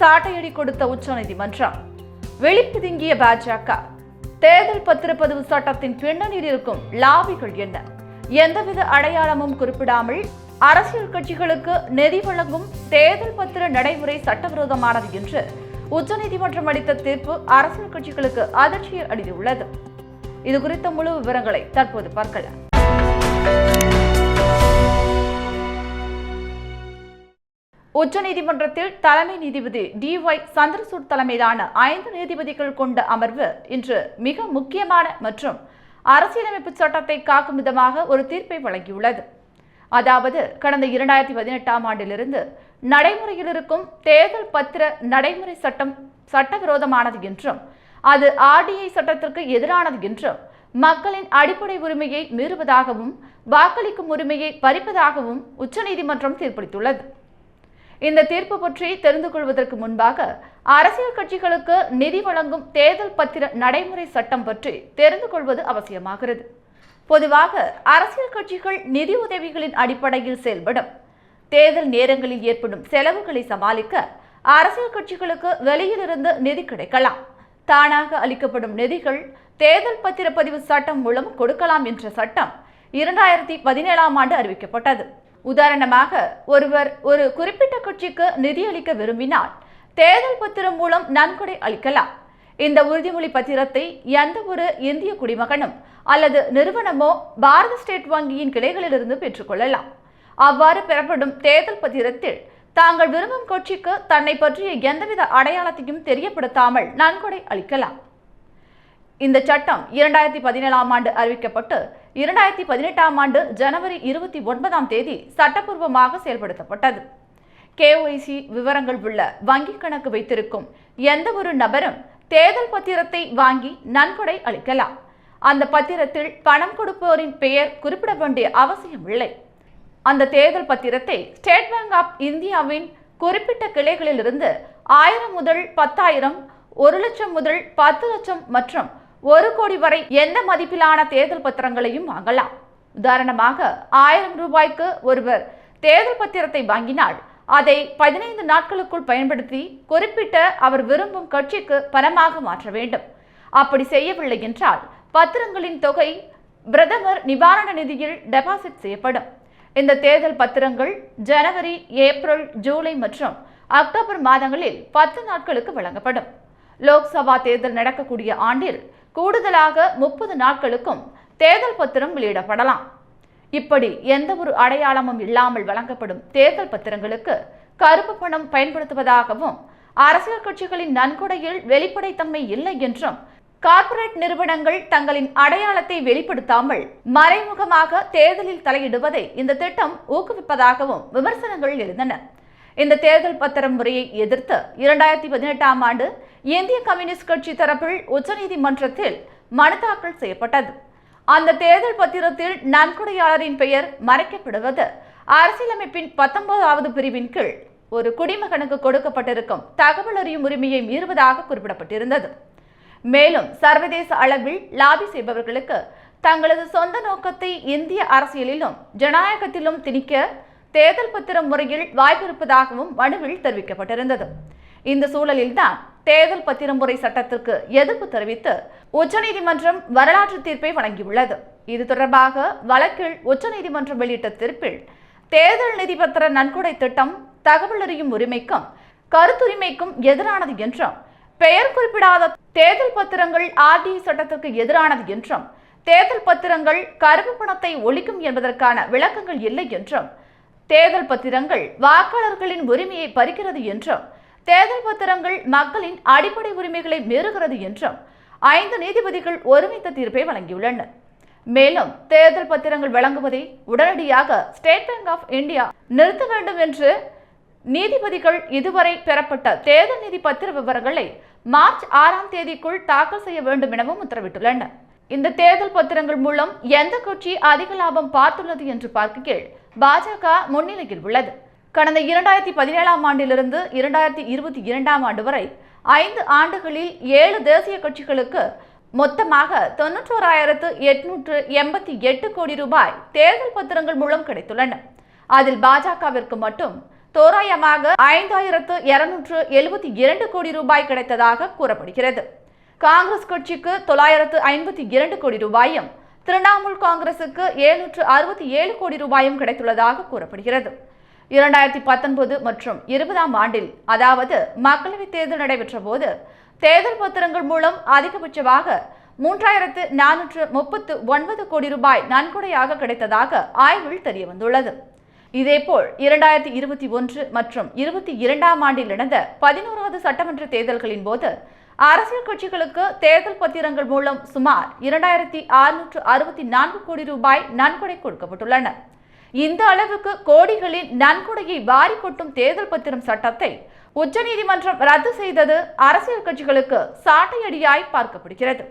சாட்டையடி கொடுத்த உச்சநீதிமன்றம். வெளிப்பிதுங்கிய பாஜக. தேர்தல் பத்திரப்பதிவு சட்டத்தின் பின்னணியில் இருக்கும் லாபிகள் என்ன? எந்தவித அடையாளமும் குறிப்பிடாமல் அரசியல் கட்சிகளுக்கு நிதி வழங்கும் தேர்தல் பத்திர நடைமுறை சட்டவிரோதமானது என்று உச்சநீதிமன்றம் அளித்த தீர்ப்பு அரசியல் கட்சிகளுக்கு அதிர்ச்சியை அளித்துள்ளது. இது குறித்த முழு விவரங்களை தற்போது பார்க்கலாம். உச்சநீதிமன்றத்தில் தலைமை நீதிபதி டி ஒய் சந்திரசூட் தலைமையிலான ஐந்து நீதிபதிகள் கொண்ட அமர்வு இன்று மிக முக்கியமான மற்றும் அரசியலமைப்பு சட்டத்தை காக்கும் விதமாக ஒரு தீர்ப்பை வழங்கியுள்ளது. அதாவது கடந்த இரண்டாயிரத்தி பதினெட்டாம் ஆண்டிலிருந்து நடைமுறையில் இருக்கும் தேர்தல் பத்திர நடைமுறை சட்டம் சட்டவிரோதமானது என்றும் அது ஆர்டிஐ சட்டத்திற்கு எதிரானது என்றும் மக்களின் அடிப்படை உரிமையை மீறுவதாகவும் வாக்களிக்கும் உரிமையை பறிப்பதாகவும் உச்சநீதிமன்றம் தீர்ப்பளித்துள்ளது. இந்த தீர்ப்பு பற்றி தெரிந்து கொள்வதற்கு முன்பாக அரசியல் கட்சிகளுக்கு நிதி வழங்கும் தேர்தல் பத்திர நடைமுறை சட்டம் பற்றி தெரிந்து கொள்வது அவசியமாகிறது. பொதுவாக அரசியல் கட்சிகள் நிதி உதவிகளின் அடிப்படையில் செயல்படும். தேர்தல் நேரங்களில் ஏற்படும் செலவுகளை சமாளிக்க அரசியல் கட்சிகளுக்கு வெளியிலிருந்து நிதி கிடைக்கலாம். தானாக அளிக்கப்படும் நிதிகள் தேர்தல் பத்திரப்பதிவு சட்டம் மூலம் கொடுக்கலாம் என்ற சட்டம் இரண்டாயிரத்தி பதினேழாம் ஆண்டு அறிவிக்கப்பட்டது. உதாரணமாக ஒருவர் ஒரு குறிப்பிட்ட கட்சிக்கு நிதியளிக்க விரும்பினால் தேர்தல் பத்திரம் மூலம் நன்கொடை அளிக்கலாம். இந்த உறுதிமொழி பத்திரத்தை எந்த ஒரு இந்திய குடிமகனும் அல்லது நிறுவனமோ பாரத ஸ்டேட் வங்கியின் கிளைகளிலிருந்து பெற்றுக்கொள்ளலாம். அவ்வாறு பெறப்படும் தேர்தல் பத்திரத்தில் தாங்கள் விரும்பும் கட்சிக்கு தன்னை பற்றிய எந்தவித அடையாளத்தையும் தெரியப்படுத்தாமல் நன்கொடை அளிக்கலாம். இந்த சட்டம் இரண்டாயிரத்தி பதினேழாம் ஆண்டு அறிவிக்கப்பட்டு இரண்டாயிரத்தி பதினெட்டாம் ஆண்டு ஜனவரி இருபத்தி ஒன்பதாம் தேதி சட்டப்பூர்வமாக செயல்படுத்தப்பட்டது. கேஒய்சி விவரங்கள் உள்ள வங்கிக் கணக்கு வைத்திருக்கும் எந்த ஒரு நபரும் தேர்தல் பத்திரத்தை வாங்கி நன்கொடை அளிக்கலாம். அந்த பத்திரத்தில் பணம் கொடுப்போரின் பெயர் குறிப்பிட வேண்டிய அவசியம் இல்லை. அந்த தேர்தல் பத்திரத்தை ஸ்டேட் பேங்க் ஆஃப் இந்தியாவின் குறிப்பிட்ட கிளைகளிலிருந்து ஆயிரம் முதல் பத்தாயிரம் ஒரு லட்சம் முதல் பத்து லட்சம் மற்றும் ஒரு கோடி வரை எந்த மதிப்பிலான தேர்தல் பத்திரங்களையும் வாங்கலாம். உதாரணமாக ஆயிரம் ரூபாய்க்கு ஒருவர் தேர்தல் பத்திரத்தை வாங்கினால் அதை பதினைந்து நாட்களுக்குள் பயன்படுத்தி குறிப்பிட்ட அவர் விரும்பும் கட்சிக்கு பணமாக மாற்ற வேண்டும். அப்படி செய்யவில்லை என்றால் பத்திரங்களின் தொகை பிரதமர் நிவாரண நிதியில் டெபாசிட் செய்யப்படும். இந்த தேர்தல் பத்திரங்கள் ஜனவரி ஏப்ரல் ஜூலை மற்றும் அக்டோபர் மாதங்களில் பத்து நாட்களுக்கு வழங்கப்படும். லோக்சபா தேர்தல் நடக்கக்கூடிய ஆண்டில் கூடுதலாக முப்பது நாட்களுக்கும் தேர்தல் பத்திரம் வெளியிடப்படலாம். இப்படி எந்த ஒரு அடையாளமும் இல்லாமல் வழங்கப்படும் தேர்தல் பத்திரங்களுக்கு கருப்பு பணம் பயன்படுத்துவதாகவும் அரசியல் கட்சிகளின் நன்கொடையில் வெளிப்படைத்தன்மை இல்லை என்றும் கார்ப்பரேட் நிறுவனங்கள் தங்களின் அடையாளத்தை வெளிப்படுத்தாமல் மறைமுகமாக தேர்தலில் தலையிடுவதை இந்த திட்டம் ஊக்குவிப்பதாகவும் விமர்சனங்கள் எழுந்தன. இந்த தேர்தல் பத்திரம் முறையை எதிர்த்து இரண்டாயிரத்தி பதினெட்டாம் ஆண்டு இந்திய கம்யூனிஸ்ட் கட்சி தரப்பில் உச்சநீதிமன்றத்தில் மனு தாக்கல் செய்யப்பட்டது. அந்த தேர்தல் பத்திரத்தில் நன்கொடையாளரின் பெயர் மறைக்கப்படுவது அரசியலமைப்பின் பத்தொன்பதாவது பிரிவின் கீழ் ஒரு குடிமகனுக்கு கொடுக்கப்பட்டிருக்கும் தகவல் அறியும் உரிமையை மீறுவதாக குறிப்பிடப்பட்டிருந்தது. மேலும் சர்வதேச அளவில் லாபி செய்பவர்களுக்கு தங்களது சொந்த நோக்கத்தை இந்திய அரசியலிலும் ஜனநாயகத்திலும் திணிக்க தேர்தல் பத்திரம் முறையில் வாய்ப்பிருப்பதாகவும் மனுவில் தெரிவிக்கப்பட்டிருந்தது. இந்த சூழலில்தான் தேர்தல் பத்திரமுறை சட்டத்திற்கு எதிர்ப்பு தெரிவித்து உச்சநீதிமன்றம் வரலாற்று தீர்ப்பை வழங்கியுள்ளது. இது தொடர்பாக வழக்கில் உச்சநீதிமன்றம் வெளியிட்ட தீர்ப்பில் தேர்தல் நிதிபத்திர நன்கொடை திட்டம் தகவல் அறியும் உரிமைக்கும் கருத்துரிமைக்கும் எதிரானது என்றும் பெயர் குறிப்பிடாத தேர்தல் பத்திரங்கள் ஆர்டி சட்டத்திற்கு எதிரானது என்றும் தேர்தல் பத்திரங்கள் கருப்பு பணத்தை ஒழிக்கும் என்பதற்கான விளக்கங்கள் இல்லை என்றும் தேர்தல் பத்திரங்கள் வாக்காளர்களின் உரிமையை பறிக்கிறது என்றும் தேர்தல் பத்திரங்கள் மக்களின் அடிப்படை உரிமைகளை மீறுகிறது என்றும் ஐந்து நீதிபதிகள் ஒருமித்த தீர்ப்பை வழங்கியுள்ளனர். மேலும் தேர்தல் பத்திரங்கள் வழங்குவதை உடனடியாக ஸ்டேட் பேங்க் ஆஃப் இந்தியா நிறுத்த வேண்டும் என்று நீதிபதிகள் இதுவரை பெறப்பட்ட தேர்தல் நிதி பத்திர விவரங்களை மார்ச் ஆறாம் தேதிக்குள் தாக்கல் செய்ய வேண்டும் எனவும் உத்தரவிட்டுள்ளனர். இந்த தேர்தல் பத்திரங்கள் மூலம் எந்த கட்சி அதிக லாபம் பார்த்துள்ளது என்று பார்க்கையில் பாஜக முன்னிலையில் உள்ளது. கடந்த இரண்டாயிரத்தி பதினேழாம் ஆண்டிலிருந்து இரண்டாயிரத்தி இருபத்தி இரண்டாம் ஆண்டு வரை ஐந்து ஆண்டுகளில் ஏழு தேசிய கட்சிகளுக்கு மொத்தமாக தொன்னூற்றோராயிரத்து எட்நூற்று எண்பத்தி எட்டு கோடி ரூபாய் தேர்தல் பத்திரங்கள் மூலம் கிடைத்துள்ளன. அதில் பாஜகவிற்கு மட்டும் தோராயமாக ஐந்தாயிரத்து இருநூற்று எழுபத்தி இரண்டு கோடி ரூபாய் கிடைத்ததாக கூறப்படுகிறது. காங்கிரஸ் கட்சிக்கு தொள்ளாயிரத்து ஐம்பத்தி இரண்டு கோடி ரூபாயும் திரிணாமுல் காங்கிரசுக்கு எழுநூற்று அறுபத்தி ஏழு கோடி ரூபாயும் கிடைத்துள்ளதாக கூறப்படுகிறது. இரண்டாயிரத்தி பத்தொன்பது மற்றும் இருபதாம் ஆண்டில் அதாவது மக்களவைத் தேர்தல் நடைபெற்ற போது தேர்தல் பத்திரங்கள் மூலம் அதிகபட்சமாக மூன்றாயிரத்து நானூற்று முப்பத்து ஒன்பது கோடி ரூபாய் நன்கொடையாக கிடைத்ததாக ஆய்வில் தெரியவந்துள்ளது. இதேபோல் இரண்டாயிரத்தி இருபத்தி ஒன்று மற்றும் இருபத்தி இரண்டாம் ஆண்டில் நடந்த பதினோராவது சட்டமன்ற தேர்தல்களின் போது அரசியல் கட்சிகளுக்கு தேர்தல் பத்திரங்கள் மூலம் சுமார் இரண்டாயிரத்தி அறுநூற்று அறுபத்தி நான்கு கோடி ரூபாய் நன்கொடை கொடுக்கப்பட்டுள்ளன. இந்த அளவுக்கு கோடிகளின் நன்கொடையை வாரி கொட்டும் தேர்தல் பத்திரம் சட்டத்தை உச்சநீதிமன்றம் ரத்து செய்தது அரசியல் கட்சிகளுக்கு சாட்டையடியாய் பார்க்கப்படுகிறது.